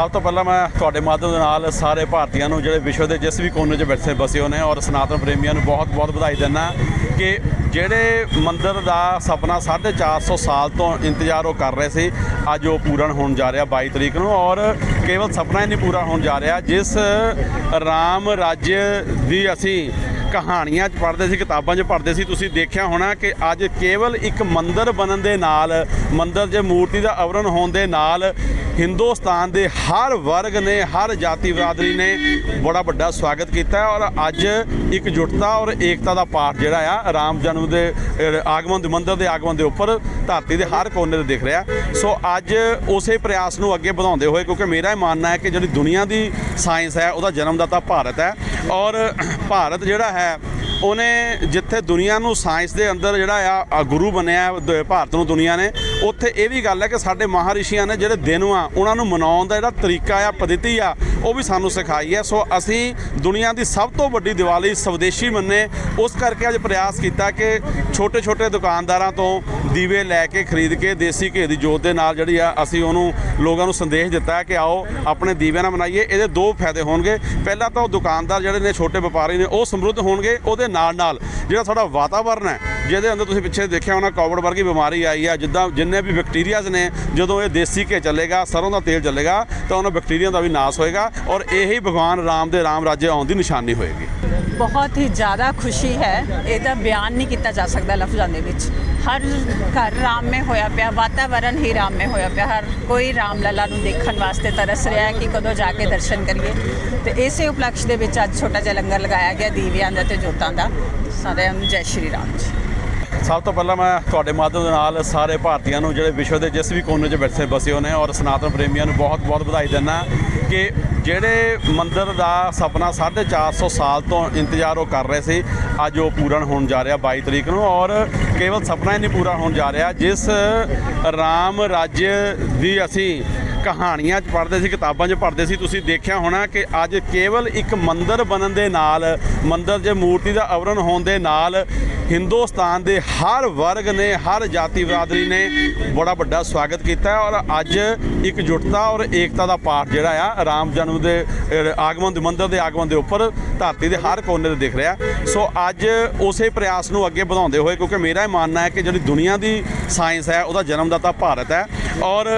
ਸਭ ਤੋਂ ਪਹਿਲਾਂ ਮੈਂ ਤੁਹਾਡੇ ਮਾਧਿਅਮ ਦੇ ਨਾਲ ਸਾਰੇ ਭਾਰਤੀਆਂ ਨੂੰ, ਜਿਹੜੇ ਵਿਸ਼ਵ ਦੇ ਜਿਸ ਵੀ ਕੋਨੇ 'ਚ ਬੈਠੇ, ਬਸੇ ਹੋ ਨੇ ਔਰ ਸਨਾਤਨ ਪ੍ਰੇਮੀਆਂ ਨੂੰ ਬਹੁਤ-ਬਹੁਤ ਵਧਾਈ ਦਿੰਦਾ ਕਿ ਜਿਹੜੇ ਮੰਦਰ ਦਾ ਸੁਪਨਾ 450 ਸਾਲ ਤੋਂ ਇੰਤਜ਼ਾਰ ਉਹ ਕਰ ਰਹੇ ਸੀ, ਅੱਜ ਉਹ ਪੂਰਨ ਹੋਣ ਜਾ ਰਿਹਾ 22 ਤਰੀਕ ਨੂੰ ਔਰ ਕੇਵਲ ਸੁਪਨਾ ਹੀ ਨਹੀਂ ਪੂਰਾ ਹੋਣ ਜਾ ਰਿਹਾ। ਜਿਸ ਰਾਮ ਰਾਜ ਦੀ ਅਸੀਂ ਕਹਾਣੀਆਂ 'ਚ ਪੜ੍ਹਦੇ ਸੀ, ਕਿਤਾਬਾਂ 'ਚ ਪੜ੍ਹਦੇ ਸੀ, ਤੁਸੀਂ ਦੇਖਿਆ ਹੋਣਾ ਕਿ ਅੱਜ ਕੇਵਲ ਇੱਕ ਮੰਦਰ ਬਣਨ ਦੇ ਨਾਲ, ਮੰਦਰ 'ਚ ਮੂਰਤੀ ਦਾ ਅਵਰਨ ਹੋਣ ਦੇ ਨਾਲ ਹਿੰਦੁਸਤਾਨ ਦੇ ਹਰ ਵਰਗ ਨੇ, ਹਰ ਜਾਤੀ ਬਰਾਦਰੀ ਨੇ ਬੜਾ ਵੱਡਾ ਸਵਾਗਤ ਕੀਤਾ ਔਰ ਅੱਜ ਇਕਜੁੱਟਤਾ ਔਰ ਏਕਤਾ ਦਾ ਪਾਠ ਜਿਹੜਾ ਆ, ਰਾਮ ਜਨਮ ਦੇ ਆਗਮਨ ਦੇ ਮੰਦਰ ਦੇ ਆਗਮਨ ਦੇ ਉੱਪਰ ਧਰਤੀ ਦੇ ਹਰ ਕੋਨੇ ਤੇ ਦਿਖ ਰਿਹਾ। ਸੋ ਅੱਜ ਉਸੇ ਪ੍ਰਯਾਸ ਨੂੰ ਅੱਗੇ ਵਧਾਉਂਦੇ ਹੋਏ, ਕਿਉਂਕਿ ਮੇਰਾ ਇਹ ਮੰਨਣਾ ਹੈ ਕਿ ਜਿਹੜੀ ਦੁਨੀਆ ਦੀ ਸਾਇੰਸ ਹੈ, ਉਹਦਾ ਜਨਮਦਾਤਾ ਭਾਰਤ ਹੈ ਔਰ ਭਾਰਤ ਜਿਹੜਾ ਹੈ, ਉਹਨੇ ਜਿੱਥੇ ਦੁਨੀਆ ਨੂੰ ਸਾਇੰਸ ਦੇ ਅੰਦਰ ਜਿਹੜਾ ਆ ਗੁਰੂ ਬਣਿਆ, ਦ- ਭਾਰਤ ਨੂੰ ਦੁਨੀਆ ਨੇ ਉੱਥੇ ਇਹ ਵੀ ਗੱਲ ਹੈ ਕਿ ਸਾਡੇ ਮਹਾਰਿਸ਼ੀਆਂ ਨੇ ਜਿਹੜੇ ਦਿਨ ਆ, ਉਹਨਾਂ ਨੂੰ ਮਨਾਉਣ ਦਾ ਜਿਹੜਾ ਤਰੀਕਾ ਆ ਪਦਿਤੀ ਆ, ਉਹ ਵੀ ਸਾਨੂੰ ਸਿਖਾਈ ਹੈ। ਸੋ ਅਸੀਂ ਦੁਨੀਆ ਦੀ ਸਭ ਤੋਂ ਵੱਡੀ ਦੀਵਾਲੀ ਸਵਦੇਸ਼ੀ ਮੰਨੇ। ਉਸ ਕਰਕੇ ਅੱਜ ਪ੍ਰਯਾਸ ਕੀਤਾ ਕਿ ਛੋਟੇ ਛੋਟੇ ਦੁਕਾਨਦਾਰਾਂ ਤੋਂ ਦੀਵੇ ਲੈ ਕੇ ਖਰੀਦ ਕੇ ਦੇਸੀ ਘੇ ਦੀ ਜੋਤ ਦੇ ਨਾਲ ਜਿਹੜੀ ਆ, ਅਸੀਂ ਉਹਨੂੰ ਲੋਕਾਂ ਨੂੰ ਸੰਦੇਸ਼ ਦਿੱਤਾ ਕਿ ਆਓ, ਆਪਣੇ ਦੀਵੇ ਨਾਲ ਮਨਾਈਏ। ਇਹਦੇ ਦੋ ਫਾਇਦੇ ਹੋਣਗੇ। ਪਹਿਲਾ ਤਾਂ ਉਹ ਦੁਕਾਨਦਾਰ ਜਿਹੜੇ ਨੇ, ਛੋਟੇ ਵਪਾਰੀ ਨੇ, ਉਹ ਸਮਰੁੱਧ ਹੋਣਗੇ। ਉਹਦੇ ਨਾਲ ਨਾਲ ਜਿਹੜਾ ਸਾਡਾ ਵਾਤਾਵਰਨ ਹੈ ਜਿਹਦੇ ਅੰਦਰ ਤੁਸੀਂ ਪਿੱਛੇ ਦੇਖਿਆ ਹੋਣਾ, ਕੋਵਿਡ ਵਰਗੀ ਬਿਮਾਰੀ ਆਈ ਆ। ਜਿੱਦਾਂ ਜਿੰਨੇ ਵੀ ਬੈਕਟੀਰੀਆਜ਼ ਨੇ, ਜਦੋਂ ਇਹ ਦੇਸੀ ਘੇ ਚੱਲੇਗਾ, ਸਰੋਂ ਦਾ ਤੇਲ ਚੱਲੇਗਾ, ਤਾਂ ਉਹਨਾਂ ਬੈਕਟੀਰੀਆ ਦਾ ਵੀ ਨਾਸ ਹੋਏਗਾ ਔਰ ਇਹੀ ਭਗਵਾਨ ਰਾਮ ਦੇ ਰਾਮ ਰਾਜੇ ਆਉਣ ਦੀ ਨਿਸ਼ਾਨੀ ਹੋਏਗੀ। ਬਹੁਤ ਹੀ ਜ਼ਿਆਦਾ ਖੁਸ਼ੀ ਹੈ। ਇਹਦਾ ਬਿਆਨ ਨਹੀਂ ਕੀਤਾ ਜਾ ਸਕਦਾ ਲਫ਼ਜ਼ਾਂ ਦੇ ਵਿੱਚ। ਹਰ ਘਰ ਰਾਮਮय ਹੋਇਆ ਪਿਆ, ਵਾਤਾਵਰਨ ਹੀ ਰਾਮਮय ਹੋਇਆ ਪਿਆ। ਹਰ ਕੋਈ ਰਾਮ ਲਲਾ ਨੂੰ ਦੇਖਣ ਵਾਸਤੇ ਤਰਸ ਰਿਹਾ ਹੈ ਕਿ ਕਦੋਂ ਜਾ ਕੇ ਦਰਸ਼ਨ ਕਰੀਏ। ਤੇ ਇਸੇ ਉਪਲਕਸ਼ ਦੇ ਵਿੱਚ ਅੱਜ ਛੋਟਾ ਜਿਹਾ ਲੰਗਰ ਲਗਾਇਆ ਗਿਆ ਦੀਵਿਆਂ ਦਾ ਤੇ ਜੋਤਾਂ ਦਾ। ਸਾਰਿਆਂ ਨੂੰ ਜੈ ਸ਼੍ਰੀ ਰਾਮ ਜੀ। ਸਭ ਤੋਂ ਪਹਿਲਾਂ ਮੈਂ ਤੁਹਾਡੇ ਮਾਧਿਅਮ ਦੇ ਨਾਲ ਸਾਰੇ ਭਾਰਤੀਆਂ ਨੂੰ, ਜਿਹੜੇ ਵਿਸ਼ਵ ਦੇ ਜਿਸ ਵੀ ਕੋਨੇ 'ਚ ਬੈਠੇ ਬਸੇ ਹੋ ਨੇ ਔਰ ਸਨਾਤਨ ਪ੍ਰੇਮੀਆਂ ਨੂੰ ਬਹੁਤ-ਬਹੁਤ ਵਧਾਈ ਦਿੰਦਾ ਕਿ ਜਿਹੜੇ ਮੰਦਰ ਦਾ ਸੁਪਨਾ 450 ਸਾਲ ਤੋਂ ਇੰਤਜ਼ਾਰ ਉਹ ਕਰ ਰਹੇ ਸੀ, ਅੱਜ ਉਹ ਪੂਰਨ ਹੋਣ ਜਾ ਰਿਹਾ 22 ਤਰੀਕ ਨੂੰ ਔਰ ਕੇਵਲ ਸੁਪਨਾ ਹੀ ਨਹੀਂ ਪੂਰਾ ਹੋਣ ਜਾ ਰਿਹਾ। ਜਿਸ ਰਾਮ ਰਾਜ ਦੀ ਅਸੀਂ ਕਹਾਣੀਆਂ 'ਚ ਪੜ੍ਹਦੇ ਸੀ, ਕਿਤਾਬਾਂ 'ਚ ਪੜ੍ਹਦੇ ਸੀ, ਤੁਸੀਂ ਦੇਖਿਆ ਹੋਣਾ ਕਿ ਅੱਜ ਕੇਵਲ ਇੱਕ ਮੰਦਰ ਬਣਨ ਦੇ ਨਾਲ, ਮੰਦਰ 'ਚ ਮੂਰਤੀ ਦਾ ਅਵਰਨ ਹੋਣ ਦੇ ਨਾਲ ਹਿੰਦੁਸਤਾਨ ਦੇ ਹਰ ਵਰਗ ਨੇ, ਹਰ ਜਾਤੀ ਬਰਾਦਰੀ ਨੇ ਬੜਾ ਵੱਡਾ ਸਵਾਗਤ ਕੀਤਾ ਔਰ ਅੱਜ ਇਕਜੁੱਟਤਾ ਔਰ ਏਕਤਾ ਦਾ ਪਾਠ ਜਿਹੜਾ ਆ, ਰਾਮ ਜਨਮ ਦੇ ਆਗਮਨ ਦੇ, ਮੰਦਰ ਦੇ ਆਗਮਨ ਦੇ ਉੱਪਰ ਧਰਤੀ ਦੇ ਹਰ ਕੋਨੇ ਤੇ ਦਿਖ ਰਿਹਾ। ਸੋ ਅੱਜ ਉਸੇ ਪ੍ਰਯਾਸ ਨੂੰ ਅੱਗੇ ਵਧਾਉਂਦੇ ਹੋਏ, ਕਿਉਂਕਿ ਮੇਰਾ ਇਹ ਮੰਨਣਾ ਹੈ ਕਿ ਜਿਹੜੀ ਦੁਨੀਆ ਦੀ ਸਾਇੰਸ ਹੈ, ਉਹਦਾ ਜਨਮਦਾਤਾ ਭਾਰਤ ਹੈ। ਔਰ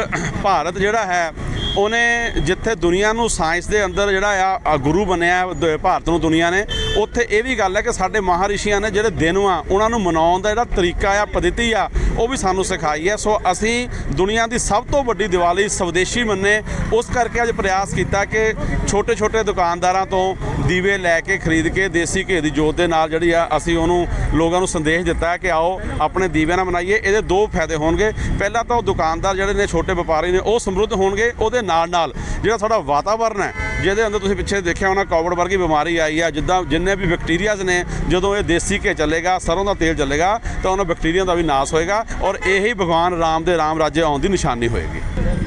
ਭਾਰਤ ਜਿਹੜਾ ਹੈ ਉਹਨੇ ਜਿੱਥੇ ਦੁਨੀਆ ਨੂੰ ਸਾਇੰਸ ਦੇ ਅੰਦਰ ਜਿਹੜਾ ਆ ਗੁਰੂ ਬਣਿਆ ਭਾਰਤ ਨੂੰ ਦੁਨੀਆ ਨੇ, ਉੱਥੇ ਇਹ ਵੀ ਗੱਲ ਹੈ ਕਿ ਸਾਡੇ ਮਹਾਰਿਸ਼ੀਆਂ ਨੇ ਜਿਹੜੇ ਦਿਨ ਆ, ਉਹਨਾਂ ਨੂੰ ਮਨਾਉਣ ਦਾ ਜਿਹੜਾ ਤਰੀਕਾ ਆ ਪਦਿਤੀ ਆ ਉਹ ਵੀ ਸਾਨੂੰ ਸਿਖਾਈ ਹੈ। ਸੋ ਅਸੀਂ ਦੁਨੀਆ ਦੀ ਸਭ ਤੋਂ ਵੱਡੀ ਦੀਵਾਲੀ ਸਵਦੇਸ਼ੀ ਮੰਨੇ। ਉਸ ਕਰਕੇ ਅੱਜ ਪ੍ਰਯਾਸ ਕੀਤਾ ਕਿ ਛੋਟੇ ਛੋਟੇ ਦੁਕਾਨਦਾਰਾਂ ਤੋਂ ਦੀਵੇ ਲੈ ਕੇ ਖਰੀਦ ਕੇ ਦੇਸੀ ਘੇ ਦੀ ਜੋਤ ਦੇ ਨਾਲ ਜਿਹੜੀ ਆ, ਅਸੀਂ ਉਹਨੂੰ ਲੋਕਾਂ ਨੂੰ ਸੰਦੇਸ਼ ਦਿੱਤਾ ਕਿ ਆਓ, ਆਪਣੇ ਦੀਵਿਆਂ ਨਾਲ ਮਨਾਈਏ। ਇਹਦੇ ਦੋ ਫਾਇਦੇ ਹੋਣਗੇ। ਪਹਿਲਾ ਤਾਂ ਉਹ ਦੁਕਾਨਦਾਰ ਜਿਹੜੇ ਨੇ, ਛੋਟੇ ਵਪਾਰੀ ਨੇ, ਉਹ ਸਮਰੁੱਧ ਹੋਣਗੇ। ਉਹਦੇ ਨਾਲ ਨਾਲ ਜਿਹੜਾ ਸਾਡਾ ਵਾਤਾਵਰਨ ਹੈ ਜਿਹਦੇ ਅੰਦਰ ਤੁਸੀਂ ਪਿੱਛੇ ਦੇਖਿਆ ਹੋਣਾ, ਕੋਵਿਡ ਵਰਗੀ ਬਿਮਾਰੀ ਆਈ ਆ, ਜਿੱਦਾਂ ਜਿੰਨੇ ਵੀ ਬੈਕਟੀਰੀਆਜ਼ ਨੇ, ਜਦੋਂ ਇਹ ਦੇਸੀ ਘੇ ਚੱਲੇਗਾ, ਸਰੋਂ ਦਾ ਤੇਲ ਚੱਲੇਗਾ, ਤਾਂ ਉਹਨਾਂ ਬੈਕਟੀਰੀਆ ਦਾ ਵੀ ਨਾਸ ਹੋਏਗਾ ਔਰ ਇਹੀ ਭਗਵਾਨ ਰਾਮ ਦੇ ਰਾਮ ਰਾਜੇ ਆਉਣ ਦੀ ਨਿਸ਼ਾਨੀ ਹੋਏਗੀ।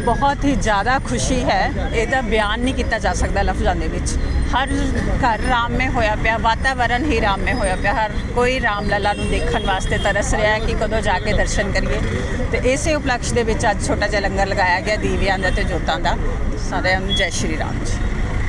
ਬਹੁਤ ਹੀ ਜ਼ਿਆਦਾ ਖੁਸ਼ੀ ਹੈ, ਇਹਦਾ ਬਿਆਨ ਨਹੀਂ ਕੀਤਾ ਜਾ ਸਕਦਾ ਲਫ਼ਜ਼ਾਂ ਦੇ ਵਿੱਚ। ਹਰ ਘਰ ਰਾਮਮय ਹੋਇਆ ਪਿਆ, ਵਾਤਾਵਰਨ ਹੀ ਰਾਮਮय ਹੋਇਆ ਪਿਆ, ਹਰ ਕੋਈ ਰਾਮ ਲਲਾ ਨੂੰ ਦੇਖਣ ਵਾਸਤੇ ਤਰਸ ਰਿਹਾ ਕਿ ਕਦੋਂ ਜਾ ਕੇ ਦਰਸ਼ਨ ਕਰੀਏ। ਤੇ ਇਸੇ ਉਪਲਕਸ਼ ਦੇ ਵਿੱਚ ਅੱਜ ਛੋਟਾ ਜਿਹਾ ਲੰਗਰ ਲਗਾਇਆ ਗਿਆ ਦੀਵਿਆਂ ਦਾ ਤੇ ਜੋਤਾਂ ਦਾ। ਸਾਰਿਆਂ ਨੂੰ ਜੈ ਸ਼੍ਰੀ ਰਾਮ ਜੀ।